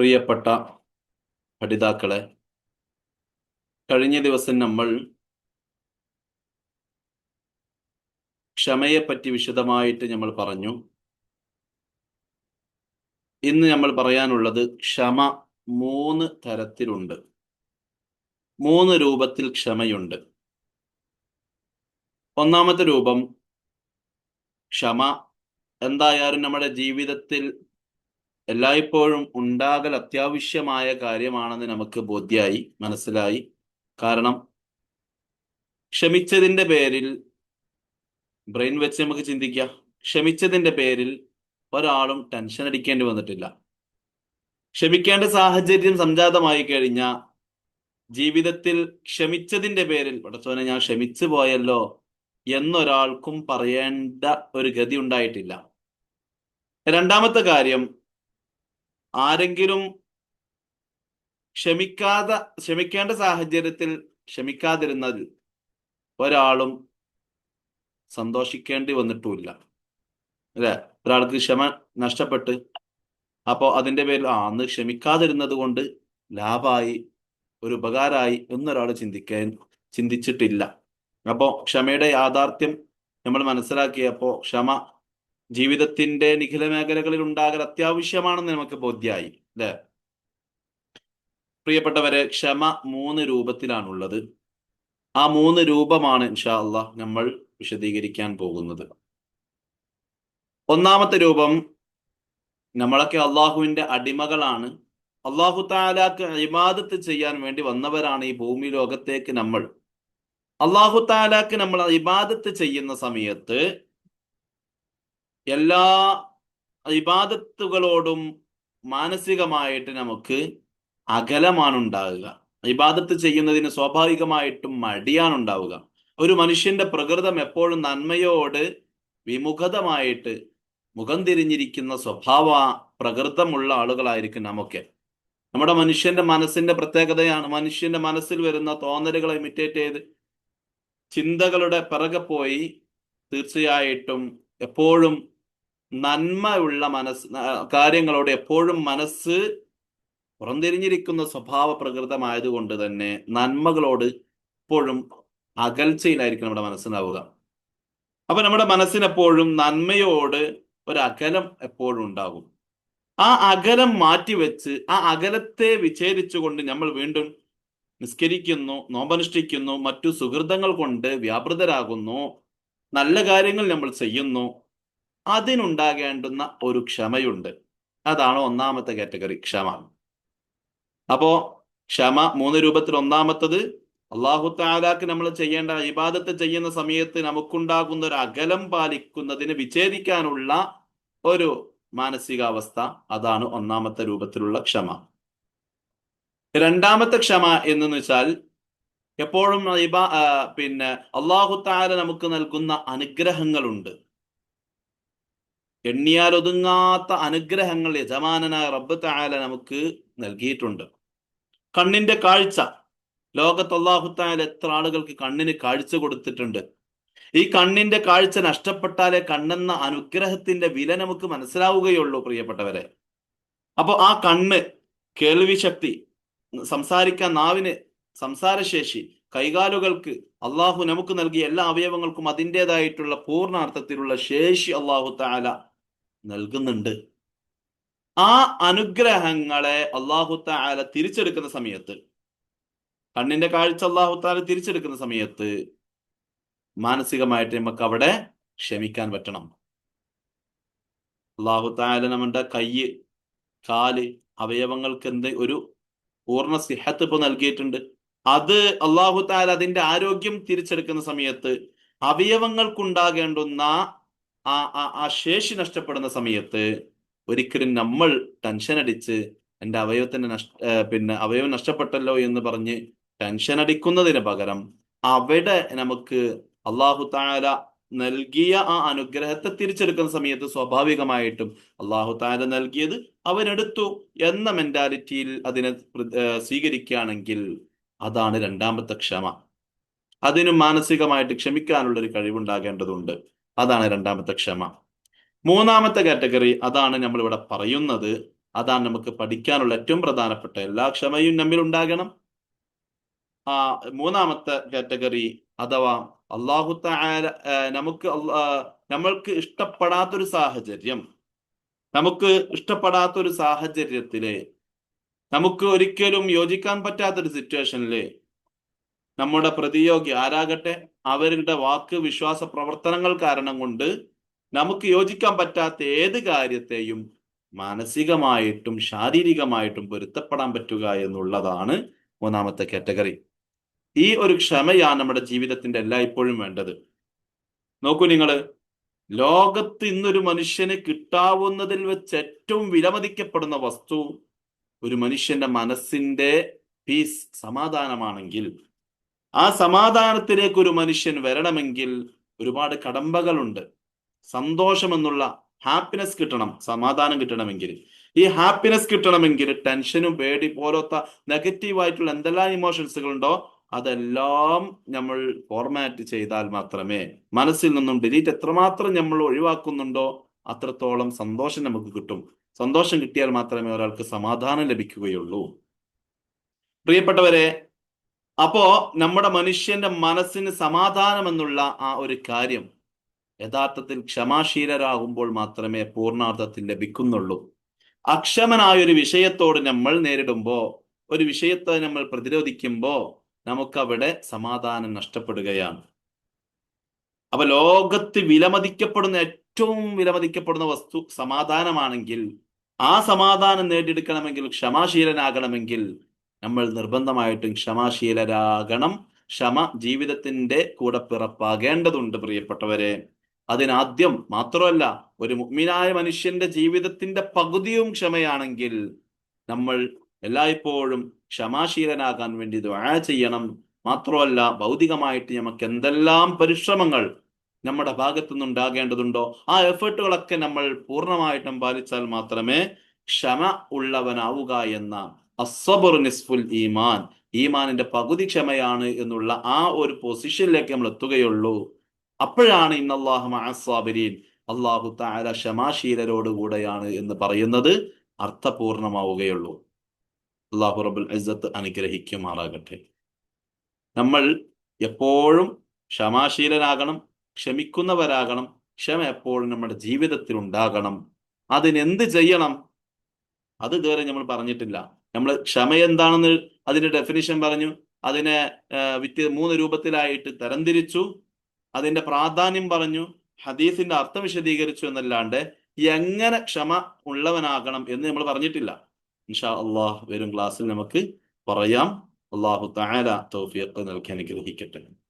പ്രിയപ്പെട്ട പഠിതാക്കളെ കഴിഞ്ഞ ദിവസം നമ്മൾ ക്ഷമയെപ്പറ്റി വിശദമായിട്ട് നമ്മൾ പറഞ്ഞു. ഇന്ന് നമ്മൾ പറയാനുള്ളത് ക്ഷമ മൂന്ന് തരത്തിലുണ്ട്. മൂന്ന് രൂപത്തിൽ ക്ഷമയുണ്ട്. ഒന്നാമത്തെ രൂപം ക്ഷമ. എന്തായാലും നമ്മുടെ ജീവിതത്തിൽ എല്ലായ്പ്പോഴും ഉണ്ടാകൽ അത്യാവശ്യമായ കാര്യമാണെന്ന് നമുക്ക് ബോധ്യായി മനസ്സിലായി. കാരണം ക്ഷമിച്ചതിന്റെ പേരിൽ ബ്രെയിൻ വെച്ച് നമുക്ക് ചിന്തിക്കാം. ക്ഷമിച്ചതിന്റെ പേരിൽ ഒരാളും ടെൻഷൻ അടിക്കേണ്ടി വന്നിട്ടില്ല. ക്ഷമിക്കേണ്ട സാഹചര്യം സംജാതമായി കഴിഞ്ഞ ജീവിതത്തിൽ ക്ഷമിച്ചതിന്റെ പേരിൽ പടച്ചോനെ ഞാൻ ക്ഷമിച്ചു പോയല്ലോ എന്നൊരാൾക്കും പറയേണ്ട ഒരു ഗതി ഉണ്ടായിട്ടില്ല. രണ്ടാമത്തെ കാര്യം ആരെങ്കിലും ക്ഷമിക്കാതെ ക്ഷമിക്കേണ്ട സാഹചര്യത്തിൽ ക്ഷമിക്കാതിരുന്നതിൽ ഒരാളും സന്തോഷിക്കേണ്ടി വന്നിട്ടുമില്ല. അല്ലെ? ഒരാൾക്ക് ക്ഷമ നഷ്ടപ്പെട്ട് അപ്പോൾ അതിന്റെ പേരിൽ ആ അന്ന് ക്ഷമിക്കാതിരുന്നത് കൊണ്ട് ലാഭായി ഒരു ഉപകാരമായി എന്നൊരാൾ ചിന്തിക്കാൻ ചിന്തിച്ചിട്ടില്ല. അപ്പോൾ ക്ഷമയുടെ യാഥാർത്ഥ്യം നമ്മൾ മനസ്സിലാക്കിയപ്പോൾ ക്ഷമ ജീവിതത്തിന്റെ നിഖില മേഖലകളിൽ ഉണ്ടാകൽ അത്യാവശ്യമാണെന്ന് നമുക്ക് ബോധ്യായി അല്ലെ? പ്രിയപ്പെട്ടവരെ ക്ഷമ മൂന്ന് രൂപത്തിലാണുള്ളത്. ആ മൂന്ന് രൂപമാണ് ഇൻഷാ അള്ളാഹ് നമ്മൾ വിശദീകരിക്കാൻ പോകുന്നത്. ഒന്നാമത്തെ രൂപം നമ്മളൊക്കെ അള്ളാഹുവിന്റെ അടിമകളാണ്. അള്ളാഹു താലാക്ക് ഇബാദത്ത് ചെയ്യാൻ വേണ്ടി വന്നവരാണ് ഈ ഭൂമി ലോകത്തേക്ക് നമ്മൾ. അള്ളാഹു താലാക്ക് നമ്മൾ ഇബാദത്ത് ചെയ്യുന്ന സമയത്ത് എല്ലാ ഇബാദത്തുകളോടും മാനസികമായിട്ട് നമുക്ക് അകലമാണ് ഉണ്ടാകുക ഇബാദത്ത് ചെയ്യുന്നതിന് സ്വാഭാവികമായിട്ടും മടിയാണ് ഉണ്ടാവുക ഒരു മനുഷ്യന്റെ പ്രകൃതം എപ്പോഴും നന്മയോട് വിമുഖതമായിട്ട് മുഖം തിരിഞ്ഞിരിക്കുന്ന സ്വഭാവ പ്രകൃതമുള്ള ആളുകളായിരിക്കും നമുക്ക്. നമ്മുടെ മനുഷ്യന്റെ മനസ്സിന്റെ പ്രത്യേകതയാണ് മനുഷ്യന്റെ മനസ്സിൽ വരുന്ന തോന്നലുകളെ ഇമിറ്റേറ്റ് ചെയ്ത് ചിന്തകളുടെ പിറകെ പോയി തീർച്ചയായിട്ടും എപ്പോഴും നന്മയുള്ള മനസ്സ് കാര്യങ്ങളോട് എപ്പോഴും മനസ്സ് പുറംതിരിഞ്ഞിരിക്കുന്ന സ്വഭാവ പ്രകൃതമായതുകൊണ്ട് തന്നെ നന്മകളോട് എപ്പോഴും അകൽച്ചയിലായിരിക്കും നമ്മുടെ മനസ്സിനാവുക. അപ്പൊ നമ്മുടെ മനസ്സിനെപ്പോഴും നന്മയോട് ഒരു അകലം എപ്പോഴും ഉണ്ടാകും. ആ അകലം മാറ്റിവെച്ച് ആ അകലത്തെ വിച്ഛേദിച്ചുകൊണ്ട് നമ്മൾ വീണ്ടും നിസ്കരിക്കുന്നു നോമ്പനുഷ്ഠിക്കുന്നു മറ്റു സുഹൃതങ്ങൾ കൊണ്ട് വ്യാപൃതരാകുന്നു നല്ല കാര്യങ്ങൾ നമ്മൾ ചെയ്യുന്നു അതിനുണ്ടാകേണ്ടുന്ന ഒരു ക്ഷമയുണ്ട്. അതാണ് ഒന്നാമത്തെ കാറ്റഗറി ക്ഷമ. അപ്പോ ക്ഷമ മൂന്ന് രൂപത്തിൽ ഒന്നാമത്തത് അള്ളാഹു താലാക്ക് നമ്മൾ ചെയ്യേണ്ട ഇബാദത്ത് ചെയ്യുന്ന സമയത്ത് നമുക്കുണ്ടാകുന്ന ഒരു അകലം പാലിക്കുന്നതിന് വിച്ഛേദിക്കാനുള്ള ഒരു മാനസികാവസ്ഥ അതാണ് ഒന്നാമത്തെ രൂപത്തിലുള്ള ക്ഷമ. രണ്ടാമത്തെ ക്ഷമ എന്ന് വെച്ചാൽ എപ്പോഴും പിന്നെ അള്ളാഹു താല നമുക്ക് നൽകുന്ന അനുഗ്രഹങ്ങളുണ്ട്. എണ്ണിയാൽ ഒതുങ്ങാത്ത അനുഗ്രഹങ്ങൾ യജമാനനായ റബ്ബ് താല നമുക്ക് നൽകിയിട്ടുണ്ട്. കണ്ണിന്റെ കാഴ്ച. ലോകത്ത് എത്ര ആളുകൾക്ക് കണ്ണിന് കാഴ്ച കൊടുത്തിട്ടുണ്ട്. ഈ കണ്ണിന്റെ കാഴ്ച നഷ്ടപ്പെട്ടാലേ കണ്ണെന്ന അനുഗ്രഹത്തിന്റെ വില നമുക്ക് മനസ്സിലാവുകയുള്ളൂ പ്രിയപ്പെട്ടവരെ. അപ്പോൾ ആ കണ്ണ് കേൾവി ശക്തി സംസാരിക്കാൻ നാവിന് സംസാരശേഷി കൈകാലുകൾക്ക് അള്ളാഹു നമുക്ക് നൽകിയ എല്ലാ അവയവങ്ങൾക്കും അതിന്റെതായിട്ടുള്ള പൂർണാർത്ഥത്തിലുള്ള ശേഷി അള്ളാഹു താല നൽകുന്നുണ്ട്. ആ അനുഗ്രഹങ്ങളെ അള്ളാഹു താല തിരിച്ചെടുക്കുന്ന സമയത്ത് കണ്ണിന്റെ കാഴ്ച അള്ളാഹു താല തിരിച്ചെടുക്കുന്ന സമയത്ത് മാനസികമായിട്ട് നമുക്ക് അവിടെ ക്ഷമിക്കാൻ പറ്റണം. അള്ളാഹു താല നമ്മുടെ കയ്യ് കാൽ അവയവങ്ങൾക്ക് എന്ത് ഒരു പൂർണ സിഹത്ത് ഇപ്പൊ നൽകിയിട്ടുണ്ട്. അത് അള്ളാഹു താല അതിന്റെ ആരോഗ്യം തിരിച്ചെടുക്കുന്ന സമയത്ത് അവയവങ്ങൾക്കുണ്ടാകേണ്ടുന്ന ആ ആ ആ ശേഷി നഷ്ടപ്പെടുന്ന സമയത്ത് ഒരിക്കലും നമ്മൾ ടെൻഷൻ അടിച്ച് എന്റെ അവയവത്തിന്റെ നഷ്ട പിന്നെ അവയവം നഷ്ടപ്പെട്ടല്ലോ എന്ന് പറഞ്ഞ് ടെൻഷൻ അടിക്കുന്നതിന് പകരം അവിടെ നമുക്ക് അള്ളാഹു താര നൽകിയ ആ അനുഗ്രഹത്തെ തിരിച്ചെടുക്കുന്ന സമയത്ത് സ്വാഭാവികമായിട്ടും അള്ളാഹു താര നൽകിയത് അവനെടുത്തു എന്ന മെന്റാലിറ്റിയിൽ അതിനെ സ്വീകരിക്കുകയാണെങ്കിൽ അതാണ് രണ്ടാമത്തെ ക്ഷമ. അതിനും മാനസികമായിട്ട് ക്ഷമിക്കാനുള്ള ഒരു കഴിവുണ്ടാകേണ്ടതുണ്ട്. അതാണ് രണ്ടാമത്തെ ക്ഷമ. മൂന്നാമത്തെ കാറ്റഗറി അതാണ് നമ്മൾ ഇവിടെ പറയുന്നത്. അതാണ് നമുക്ക് പഠിക്കാനുള്ള ഏറ്റവും പ്രധാനപ്പെട്ട എല്ലാ ക്ഷമയും നമ്മിൽ ഉണ്ടാകണം. ആ മൂന്നാമത്തെ കാറ്റഗറി അഥവാ അള്ളാഹു നമുക്ക് നമ്മൾക്ക് ഇഷ്ടപ്പെടാത്തൊരു സാഹചര്യം. നമുക്ക് ഇഷ്ടപ്പെടാത്തൊരു സാഹചര്യത്തിൽ നമുക്ക് ഒരിക്കലും യോജിക്കാൻ പറ്റാത്തൊരു സിറ്റുവേഷനിൽ നമ്മുടെ പ്രതിയോഗി ആരാകട്ടെ അവരുടെ വാക്ക് വിശ്വാസ പ്രവർത്തനങ്ങൾ കാരണം കൊണ്ട് നമുക്ക് യോജിക്കാൻ പറ്റാത്ത ഏത് കാര്യത്തെയും മാനസികമായിട്ടും ശാരീരികമായിട്ടും പൊരുത്തപ്പെടാൻ പറ്റുക എന്നുള്ളതാണ് മൂന്നാമത്തെ കാറ്റഗറി. ഈ ഒരു ക്ഷമയാണ് നമ്മുടെ ജീവിതത്തിന്റെ എല്ലായ്പ്പോഴും വേണ്ടത്. നോക്കൂ നിങ്ങൾ ലോകത്ത് ഇന്നൊരു മനുഷ്യന് കിട്ടാവുന്നതിൽ വെച്ച് ഏറ്റവും വിലമതിക്കപ്പെടുന്ന വസ്തു ഒരു മനുഷ്യന്റെ മനസ്സിന്റെ പീസ് സമാധാനമാണെങ്കിൽ ആ സമാധാനത്തിലേക്ക് ഒരു മനുഷ്യൻ വരണമെങ്കിൽ ഒരുപാട് കടമ്പകളുണ്ട്. സന്തോഷം എന്നുള്ള ഹാപ്പിനെസ് കിട്ടണം സമാധാനം കിട്ടണമെങ്കിൽ. ഈ ഹാപ്പിനെസ് കിട്ടണമെങ്കിൽ ടെൻഷനും പേടി പോലത്തെ നെഗറ്റീവ് ആയിട്ടുള്ള എന്തെല്ലാം ഇമോഷൻസുകൾ ഉണ്ടോ അതെല്ലാം നമ്മൾ ഫോർമാറ്റ് ചെയ്താൽ മാത്രമേ മനസ്സിൽ നിന്നും ഡിലീറ്റ് എത്രമാത്രം നമ്മൾ ഒഴിവാക്കുന്നുണ്ടോ അത്രത്തോളം സന്തോഷം നമുക്ക് കിട്ടും. സന്തോഷം കിട്ടിയാൽ മാത്രമേ ഒരാൾക്ക് സമാധാനം ലഭിക്കുകയുള്ളൂ. പ്രിയപ്പെട്ടവരെ അപ്പോ നമ്മുടെ മനുഷ്യന്റെ മനസ്സിന് സമാധാനം എന്നുള്ള ആ ഒരു കാര്യം യഥാർത്ഥത്തിൽ ക്ഷമാശീലരാകുമ്പോൾ മാത്രമേ പൂർണാർത്ഥത്തിൽ ലഭിക്കുന്നുള്ളൂ. അക്ഷമനായ ഒരു വിഷയത്തോട് നമ്മൾ നേരിടുമ്പോ ഒരു വിഷയത്തെ നമ്മൾ പ്രതിരോധിക്കുമ്പോ നമുക്കവിടെ സമാധാനം നഷ്ടപ്പെടുകയാണ്. അപ്പൊ ലോകത്ത് വിലമതിക്കപ്പെടുന്ന ഏറ്റവും വിലമതിക്കപ്പെടുന്ന വസ്തു സമാധാനമാണെങ്കിൽ ആ സമാധാനം നേടിയെടുക്കണമെങ്കിൽ ക്ഷമാശീലനാകണമെങ്കിൽ നമ്മൾ നിർബന്ധമായിട്ടും ക്ഷമാശീലരാകണം. ക്ഷമ ജീവിതത്തിന്റെ കൂടെ പിറപ്പാകേണ്ടതുണ്ട് പ്രിയപ്പെട്ടവരെ. അതിനാദ്യം മാത്രമല്ല ഒരു മുഗ്മിനായ മനുഷ്യന്റെ ജീവിതത്തിന്റെ പകുതിയും ക്ഷമയാണെങ്കിൽ നമ്മൾ എല്ലായ്പ്പോഴും ക്ഷമാശീലനാകാൻ വേണ്ടി ദുആ ചെയ്യണം. മാത്രമല്ല ഭൗതികമായിട്ട് നമുക്ക് എന്തെല്ലാം പരിശ്രമങ്ങൾ നമ്മുടെ ഭാഗത്തു നിന്നുണ്ടാകേണ്ടതുണ്ടോ ആ എഫേർട്ടുകളൊക്കെ നമ്മൾ പൂർണമായിട്ടും പാലിച്ചാൽ മാത്രമേ ക്ഷമ ഉള്ളവനാവുക എന്ന അസ്വബുർ നിസ്ഫുൽ ഈമാൻ. ഈമാനിന്റെ പകുതി ക്ഷമയാണ് എന്നുള്ള ആ ഒരു പൊസിഷനിലേക്ക് നമ്മൾ എത്തുകയുള്ളൂ. അപ്പോഴാണ് ഇന്നല്ലാഹു മഅസ്സാബിരീൻ അള്ളാഹു തആല ക്ഷമാശീലരോടുകൂടെയാണ് എന്ന് പറയുന്നത് അർത്ഥപൂർണമാവുകയുള്ളൂ. അള്ളാഹു റബുൽ ഇസ്സത്ത് അനുഗ്രഹിക്കുമാറാകട്ടെ. നമ്മൾ എപ്പോഴും ക്ഷമാശീലരാകണം ക്ഷമിക്കുന്നവരാകണം ക്ഷമ എപ്പോഴും നമ്മുടെ ജീവിതത്തിൽ ഉണ്ടാകണം അതിനെന്ത് ചെയ്യണം? അത് ഇതുവരെ നമ്മൾ പറഞ്ഞിട്ടില്ല. നമ്മൾ ക്ഷമ എന്താണെന്ന് അതിന്റെ ഡെഫിനിഷൻ പറഞ്ഞു അതിനെ വിറ്റ് മൂന്ന് രൂപത്തിലായിട്ട് തരംതിരിച്ചു അതിന്റെ പ്രാധാന്യം പറഞ്ഞു ഹദീസിന്റെ അർത്ഥം വിശദീകരിച്ചു എന്നല്ലാണ്ട് എങ്ങനെ ക്ഷമ ഉള്ളവനാകണം എന്ന് നമ്മൾ പറഞ്ഞിട്ടില്ല. ഇൻഷാ അള്ളാഹ് വരും ക്ലാസ്സിൽ നമുക്ക് പറയാം. അള്ളാഹു താര തൗഫീഖ് നൽകി അനുഗ്രഹിക്കട്ടെ.